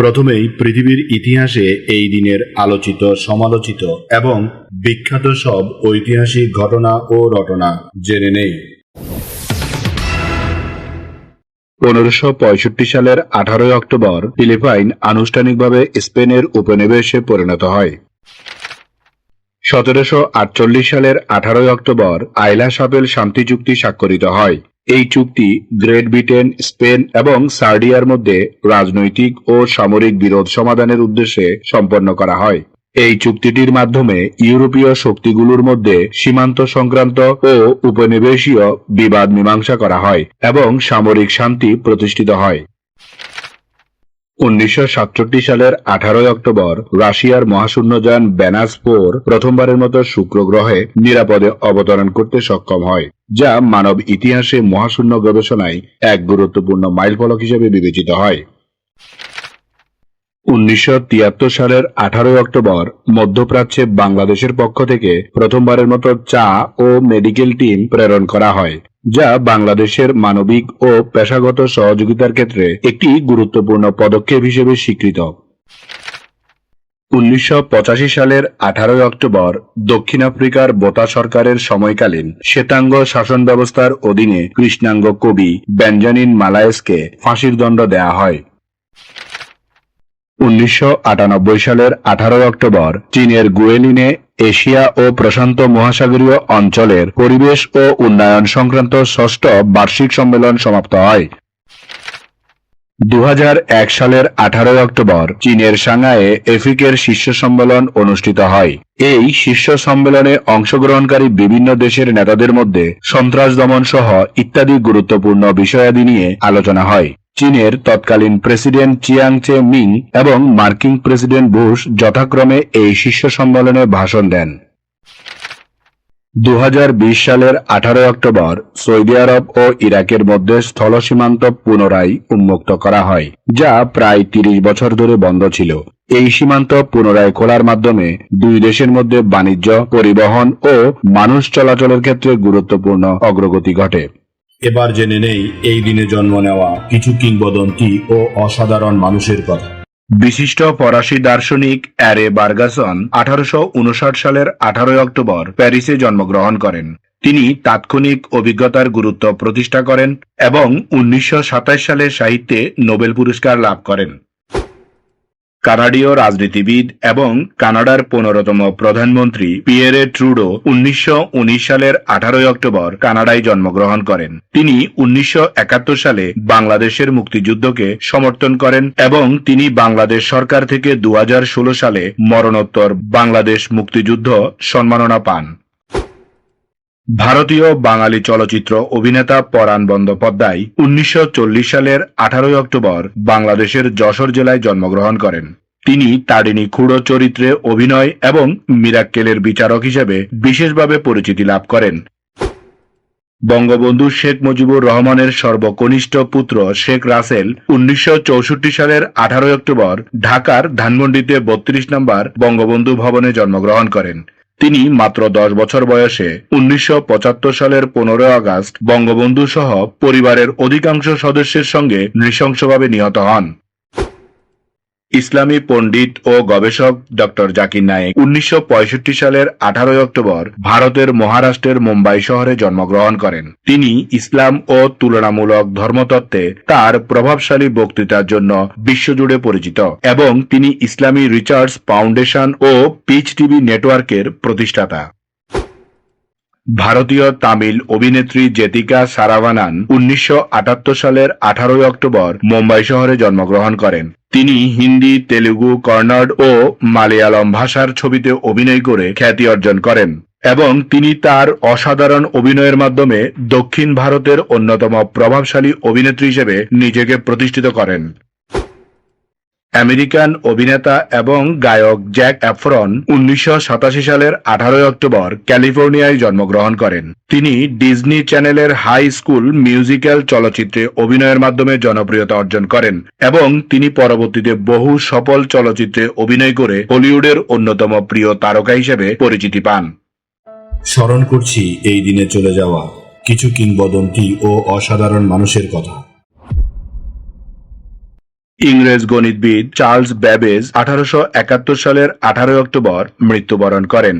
প্রথমেই পৃথিবীর ইতিহাসে এই দিনের আলোচিত, সমালোচিত এবং বিখ্যাত সব ঐতিহাসিক ঘটনা ও রটনা জেনে নেই। পনেরোশো সালের আঠারোই অক্টোবর ফিলিপাইন আনুষ্ঠানিকভাবে স্পেনের উপনিবেশে পরিণত হয়। সতেরোশো আটচল্লিশ সালের আঠারোই অক্টোবর আইলা সাবেল শান্তি চুক্তি স্বাক্ষরিত হয়। এই চুক্তি গ্রেট ব্রিটেন, স্পেন এবং সার্ডিয়ার মধ্যে রাজনৈতিক ও সামরিক বিরোধ সমাধানের উদ্দেশ্যে সম্পন্ন করা হয়। এই চুক্তিটির মাধ্যমে ইউরোপীয় শক্তিগুলোর মধ্যে সীমান্ত সংক্রান্ত ও উপনিবেশীয় বিবাদ মীমাংসা করা হয় এবং সামরিক শান্তি প্রতিষ্ঠিত হয়। উনিশশো সাতষট্টি সালের আঠারোই অক্টোবর রাশিয়ার মহাশূন্যযান ব্যানাস ফোর প্রথমবারের মতো শুক্র গ্রহে নিরাপদে অবতরণ করতে সক্ষম হয়, যা মানব ইতিহাসে মহাশূন্য গবেষণায় এক গুরুত্বপূর্ণ মাইলফলক হিসেবে বিবেচিত হয়। উনিশশো তিয়াত্তর সালের আঠারোই অক্টোবর মধ্যপ্রাচ্যে বাংলাদেশের পক্ষ থেকে প্রথমবারের মতো চা ও মেডিকেল টিম প্রেরণ করা হয়। যা বাংলাদেশের মানবিক ও পেশাগত সহযোগিতার ক্ষেত্রে একটি গুরুত্বপূর্ণ পদক্ষেপ হিসেবে স্বীকৃত। উনিশশো পঁচাশি সালের আঠারোই অক্টোবর দক্ষিণ আফ্রিকার বোতা সরকারের সময়কালীন শ্বেতাঙ্গ শাসন ব্যবস্থার অধীনে কৃষ্ণাঙ্গ কবি বেঞ্জামিন মালায়েসকে ফাঁসির দণ্ড দেয়া হয়। উনিশশো আটানব্বই সালের আঠারোই অক্টোবর চীনের গুয়েলিনে এশিয়া ও প্রশান্ত মহাসাগরীয় অঞ্চলের পরিবেশ ও উন্নয়ন সংক্রান্ত ষষ্ঠ বার্ষিক সম্মেলন সমাপ্ত হয়। দু হাজার এক সালের আঠারোই অক্টোবর চীনের সাংহাইয়ে এফিকের শীর্ষ সম্মেলন অনুষ্ঠিত হয়। এই শীর্ষ সম্মেলনে অংশগ্রহণকারী বিভিন্ন দেশের নেতাদের মধ্যে সন্ত্রাস দমন সহ ইত্যাদি গুরুত্বপূর্ণ বিষয়াদি নিয়ে আলোচনা হয়। চীনের তৎকালীন প্রেসিডেন্ট চিয়াং চে মিং এবং মার্কিন প্রেসিডেন্ট বুশ যথাক্রমে এই শীর্ষ সম্মেলনে ভাষণ দেন। দু হাজার বিশ সালের আঠারোই অক্টোবর সৌদি আরব ও ইরাকের মধ্যে স্থল সীমান্ত পুনরায় উন্মুক্ত করা হয়, যা প্রায় তিরিশ বছর ধরে বন্ধ ছিল। এই সীমান্ত পুনরায় খোলার মাধ্যমে দুই দেশের মধ্যে বাণিজ্য, পরিবহন ও মানুষ চলাচলের ক্ষেত্রে গুরুত্বপূর্ণ অগ্রগতি ঘটে। এবার জেনে নেই এই দিনে জন্ম নেওয়া কিছু কিংবদন্তি ও অসাধারণ মানুষের কথা। বিশিষ্ট ফরাসি দার্শনিক অ্যারে বার্গাসন আঠারোশ উনষাট সালের আঠারোই অক্টোবর প্যারিসে জন্মগ্রহণ করেন। তিনি তাৎক্ষণিক অভিজ্ঞতার গুরুত্ব প্রতিষ্ঠা করেন এবং উনিশশো সাতাশ সালে সাহিত্যে নোবেল পুরস্কার লাভ করেন। কানাডীয় রাজনীতিবিদ এবং কানাডার পনেরোতম প্রধানমন্ত্রী পিয়েরে ট্রুডো উনিশশো উনিশ সালের আঠারোই অক্টোবর কানাডায় জন্মগ্রহণ করেন। তিনি উনিশশো একাত্তর সালে বাংলাদেশের মুক্তিযুদ্ধকে সমর্থন করেন এবং তিনি বাংলাদেশ সরকার থেকে দু হাজার ষোলো সালে মরণোত্তর বাংলাদেশ মুক্তিযুদ্ধ সম্মাননা পান। ভারতীয় বাঙালি চলচ্চিত্র অভিনেতা পরাণ বন্দ্যোপাধ্যায় উনিশশো চল্লিশ সালের আঠারোই অক্টোবর বাংলাদেশের যশোর জেলায় জন্মগ্রহণ করেন। তিনি তারিণী খুড়ো চরিত্রে অভিনয় এবং মিরাক্কেলের বিচারক হিসেবে বিশেষভাবে পরিচিতি লাভ করেন। বঙ্গবন্ধু শেখ মুজিবুর রহমানের সর্বকনিষ্ঠ পুত্র শেখ রাসেল উনিশশো চৌষট্টি সালের আঠারোই অক্টোবর ঢাকার ধানমন্ডিতে বত্রিশ নম্বর বঙ্গবন্ধু ভবনে জন্মগ্রহণ করেন। তিনি মাত্র দশ বছর বয়সে উনিশশো পঁচাত্তর সালের পনেরো আগস্ট বঙ্গবন্ধু সহ পরিবারের অধিকাংশ সদস্যের সঙ্গে নৃশংসভাবে নিহত হন। ইসলামী পণ্ডিত ও গবেষক ডক্টর জাকির নায়েক উনিশশো পঁয়ষট্টি সালের আঠারোই অক্টোবর ভারতের মহারাষ্ট্রের মুম্বাই শহরে জন্মগ্রহণ করেন। তিনি ইসলাম ও তুলনামূলক ধর্মতত্ত্বে তার প্রভাবশালী বক্তৃতার জন্য বিশ্বজুড়ে পরিচিত এবং তিনি ইসলামী রিচার্ডস ফাউন্ডেশন ও পিচ টিভি নেটওয়ার্কের প্রতিষ্ঠাতা। ভারতীয় তামিল অভিনেত্রী জেতিকা সারাভানান উনিশশো আটাত্তর সালের আঠারোই অক্টোবর মুম্বাই শহরে জন্মগ্রহণ করেন। তিনি হিন্দি, তেলুগু কন্নড় ও মালয়ালম ভাষার ছবিতে অভিনয় করে খ্যাতি অর্জন করেন এবং তিনি তার অসাধারণ অভিনয়ের মাধ্যমে দক্ষিণ ভারতের অন্যতম প্রভাবশালী অভিনেত্রী হিসেবে নিজেকে প্রতিষ্ঠিত করেন। আমেরিকান অভিনেতা এবং গায়ক জ্যাক অ্যাফরন উনিশশো সাতাশি সালের আঠারোই অক্টোবর ক্যালিফোর্নিয়ায় জন্মগ্রহণ করেন। তিনি ডিজনি চ্যানেলের হাই স্কুল মিউজিক্যাল চলচ্চিত্রে অভিনয়ের মাধ্যমে জনপ্রিয়তা অর্জন করেন এবং তিনি পরবর্তীতে বহু সফল চলচ্চিত্রে অভিনয় করে হলিউডের অন্যতম প্রিয় তারকা হিসেবে পরিচিতি পান। স্মরণ করছি এই দিনে চলে যাওয়া কিছু কিংবদন্তি ও অসাধারণ মানুষের কথা। ইংরেজ গণিতবিদ চার্লস ব্যাবেজ আঠারোশো একাত্তর সালের আঠারোই অক্টোবর মৃত্যুবরণ করেন।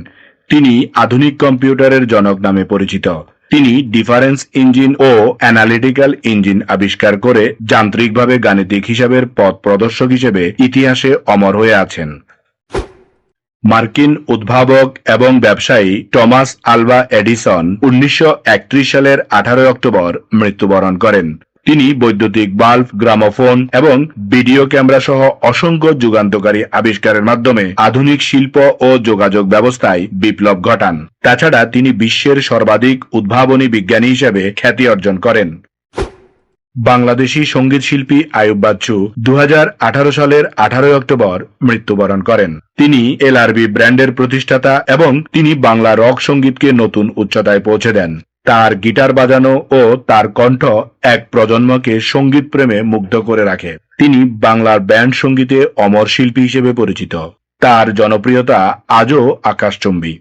তিনি আধুনিক কম্পিউটারের জনক নামে পরিচিত। তিনি ডিফারেন্স ইঞ্জিন ও অ্যানালিটিক্যাল ইঞ্জিন আবিষ্কার করে যান্ত্রিকভাবে গাণিতিক হিসাবের পথ প্রদর্শক হিসেবে ইতিহাসে অমর হয়ে আছেন। মার্কিন উদ্ভাবক এবং ব্যবসায়ী টমাস আলভা এডিসন উনিশশো একত্রিশ সালের আঠারোই অক্টোবর মৃত্যুবরণ করেন। তিনি বৈদ্যুতিক বাল্ব, গ্রামোফোন এবং ভিডিও ক্যামেরা সহ অসংখ্য যুগান্তকারী আবিষ্কারের মাধ্যমে আধুনিক শিল্প ও যোগাযোগ ব্যবস্থায় বিপ্লব ঘটান। তাছাড়া তিনি বিশ্বের সর্বাধিক উদ্ভাবনী বিজ্ঞানী হিসেবে খ্যাতি অর্জন করেন। বাংলাদেশি সংগীত শিল্পী আয়ুব বাচ্চু দু হাজার আঠারো সালের আঠারোই অক্টোবর মৃত্যুবরণ করেন। তিনি এলআরবি ব্র্যান্ডের প্রতিষ্ঠাতা এবং তিনি বাংলা রক সঙ্গীতকে নতুন উচ্চতায় পৌঁছে দেন। তার গিটার বাজানো ও তার কণ্ঠ এক প্রজন্মকে সংগীত প্রেমে মুগ্ধ করে রাখে। তিনি বাংলার ব্যান্ড সঙ্গীতে অমর শিল্পী হিসেবে পরিচিত। তার জনপ্রিয়তা আজও আকাশচুম্বী।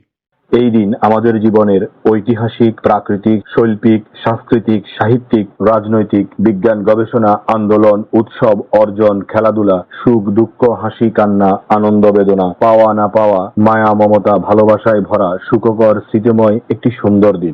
এই দিন আমাদের জীবনের ঐতিহাসিক, প্রাকৃতিক, শৈল্পিক, সাংস্কৃতিক, সাহিত্যিক, রাজনৈতিক, বিজ্ঞান, গবেষণা, আন্দোলন, উৎসব, অর্জন, খেলাধুলা, সুখ, দুঃখ, হাসি, কান্না, আনন্দ, বেদনা, পাওয়া না পাওয়া, মায়া, মমতা, ভালোবাসায় ভরা সুখকর, স্মৃতিময় একটি সুন্দর দিন।